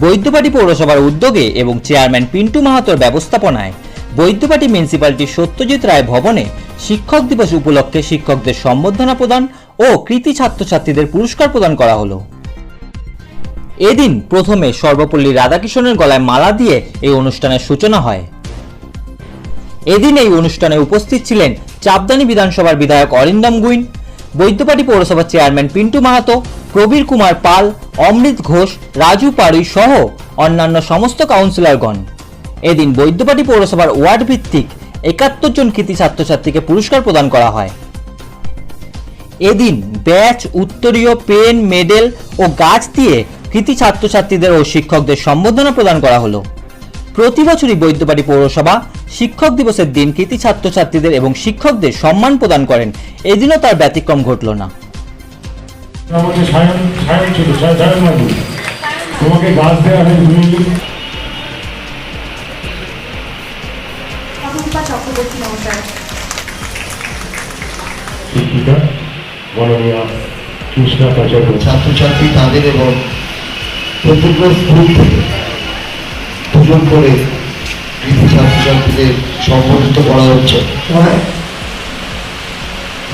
বৈদ্যবাটি পৌরসভার উদ্যোগে এবং চেয়ারম্যান পিন্টু মাহাতোর ব্যবস্থাপনায় বৈদ্যবাটি মিউনিসিপ্যালিটির সত্যজিৎ রায় ভবনে শিক্ষক দিবস উপলক্ষে শিক্ষকদের সম্বর্ধনা প্রদান ও কৃতি ছাত্রছাত্রীদের পুরস্কার প্রদান করা হলো। এদিন প্রথমে সর্বপল্লী রাধাকৃষ্ণের গলায় মালা দিয়ে এই অনুষ্ঠানের সূচনা হয়। এদিন এই অনুষ্ঠানে উপস্থিত ছিলেন চাপদানি বিধানসভার বিধায়ক অরিন্দম গুইন, বৈদ্যপাটি পৌরসভার চেয়ারম্যান পিন্টু মাহাতো প্রবীর কুমার পাল, অমৃত ঘোষ, রাজু পাড়ুই সহ অন্যান্য সমস্ত কাউন্সিলরগণ এদিন বৈদ্যপাটি পৌরসভার ওয়ার্ড ভিত্তিক একাত্তর জন কৃতি ছাত্রছাত্রীকে পুরস্কার প্রদান করা হয়। এদিন ব্যাচ, উত্তরীয়, পেন, মেডেল ও গাছ দিয়ে কৃতি ছাত্রছাত্রীদের ও শিক্ষকদের সম্বোধনা প্রদান করা হলো। প্রতি বছরই বৈদ্যবাটি পৌরসভা শিক্ষক দিবসের দিন কৃতি ছাত্রছাত্রীদের এবং শিক্ষকদের সম্মান প্রদান করেন। এদিনও তার ব্যতিক্রম ঘটল না। আমাকে সায়ন সায়ন ছিল সায়ন বাবু। তোমাকে গাছ দেওয়া হয় শিক্ষিকা কৃষ্ণা পাচার্য ছাত্রছাত্রী তাদের এবং প্রত্যেক স্কুল থেকে দুজন করে কৃতি ছাত্রছাত্রীদের সম্বোধিত করা হচ্ছে।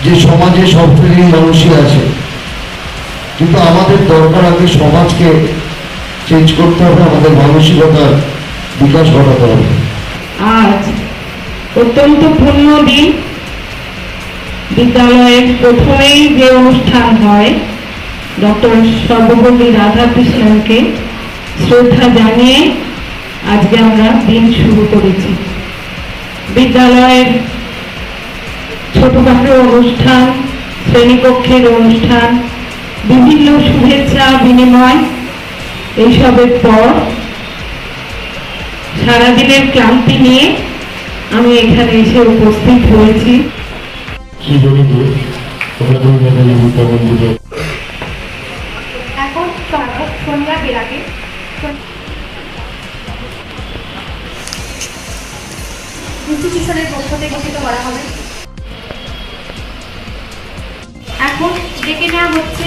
যে সমাজে সব শ্রেণির মানুষই আছে কিন্তু আমাদের দরকার আগে সমাজকে চেঞ্জ করতে হবে, আমাদের মানসিকতার বিকাশ ঘটাতে হবে। আজ অত্যন্ত পূর্ণ দিন। বিদ্যালয়ের প্রথমেই যে অনুষ্ঠান হয়, ডক্টর সর্বপল্লী রাধাকৃষ্ণনকে শ্রদ্ধা জানিয়ে আজকে আমরা দিন শুরু করেছি। বিদ্যালয়ের ছোটখাটো অনুষ্ঠান, শ্রেণীকক্ষের অনুষ্ঠান বিভিন্ন শুভেচ্ছা বিনিময় এইসবের পর সারাদিনের ক্লান্তি নিয়ে আমি এখানে এসে উপস্থিত হয়েছি। সন্ধ্যা ইনস্টিটিউশনের পক্ষ থেকে ঘোষিত করা হবে। এখন ডেকে নেওয়া হচ্ছে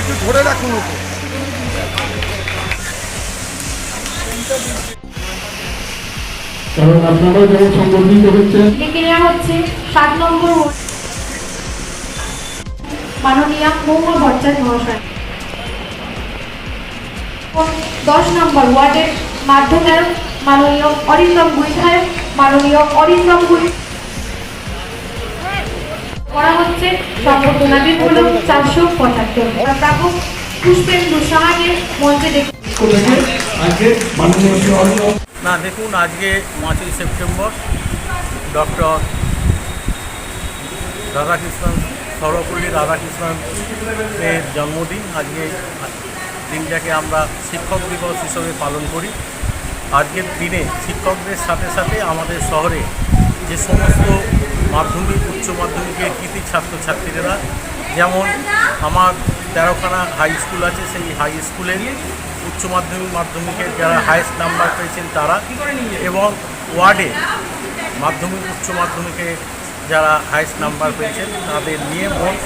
একটু ধরে রাখুন কারণ যেমন হচ্ছে সাত নম্বর মাননীয় মঙ্গল ভট্টাচার্য মহাশয়। দশ নম্বর ওয়ার্ডের মাধ্যমে মাননীয় অরিন্দম গুই মাননীয় অরিন্দম গুই করা হচ্ছে সম্বর্ধনা দিন হল চারশো পঁচাত্তর। প্রাপক পুষ্পেন্দু সাহাকে মঞ্চে অরিন্দম না, দেখুন, আজকে পাঁচই সেপ্টেম্বর, ডক্টর রাধাকৃষ্ণন সর্বপল্লী রাধাকৃষ্ণন এর জন্মদিন। আজকে দিনটাকে আমরা শিক্ষক দিবস হিসেবে পালন করি। আজকের দিনে শিক্ষকদের সাথে সাথে আমাদের শহরে যে সমস্ত মাধ্যমিক, উচ্চ মাধ্যমিকের কৃতি ছাত্রছাত্রীরা, যেমন আমার তেরোখানা হাই স্কুল আছে, সেই হাই স্কুলের উচ্চ মাধ্যমিক, মাধ্যমিকের যারা হায়েস্ট নাম্বার পেয়েছেন তারা, এবং ওয়ার্ডে মাধ্যমিক, উচ্চ মাধ্যমিকে যারা হায়েস্ট নাম্বার পেয়েছেন তাদের নিয়ে মোট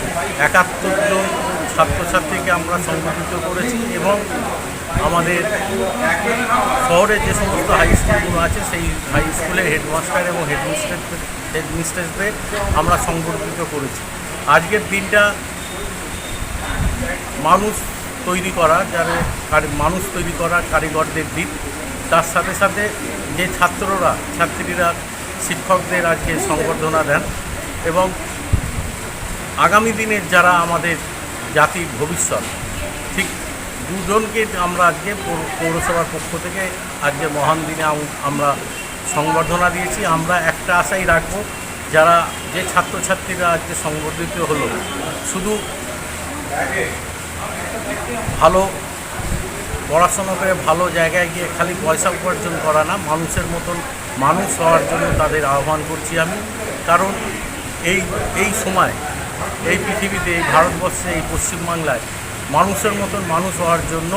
একাত্তর জন ছাত্রছাত্রীকে আমরা সংগঠিত করেছি এবং আমাদের শহরে যে সমস্ত হাই স্কুলগুলো আছে, সেই হাই স্কুলের হেডমাস্টার এবং হেডমিস্ট্রেস হেডমিস্ট্রেসদের আমরা সংগঠিত করেছি। আজকের দিনটা মানুষ তৈরি করা যারা মানুষ তৈরি করা কারিগরদের দিন। তার সাথে সাথে যে ছাত্ররা, ছাত্রীরা শিক্ষকদের আজকে সংবর্ধনা দেন এবং আগামী দিনের যারা আমাদের জাতির ভবিষ্যৎ, ঠিক দুজনকে আমরা আজকে পৌরসভার পক্ষ থেকে আজকে মহান দিনে আমরা সংবর্ধনা দিয়েছি। আমরা একটা আশাই রাখব, যারা যে ছাত্রছাত্রীরা আজকে সংবর্ধিত হলো, শুধু ভালো পড়াশোনা করে ভালো জায়গায় গিয়ে খালি পয়সা উপার্জন করা না, মানুষের মতন মানুষ হওয়ার জন্য তাদের আহ্বান করছি আমি। কারণ এই এই সময়, এই পৃথিবীতে, এই ভারতবর্ষে, এই পশ্চিমবাংলায় মানুষের মতন মানুষ হওয়ার জন্য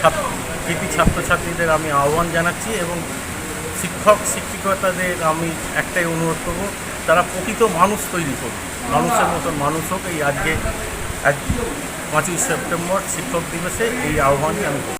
ছাত্র কৃতি ছাত্রছাত্রীদের আমি আহ্বান জানাচ্ছি এবং শিক্ষক শিক্ষিকতাদের আমি একটাই অনুরোধ করব, তারা প্রকৃত মানুষ তৈরি করুন। মানুষের মতন মানুষ হোক, এই আজকে এক পাঁচই সেপ্টেম্বর, শিক্ষক দিবসে এই আহ্বানই আমি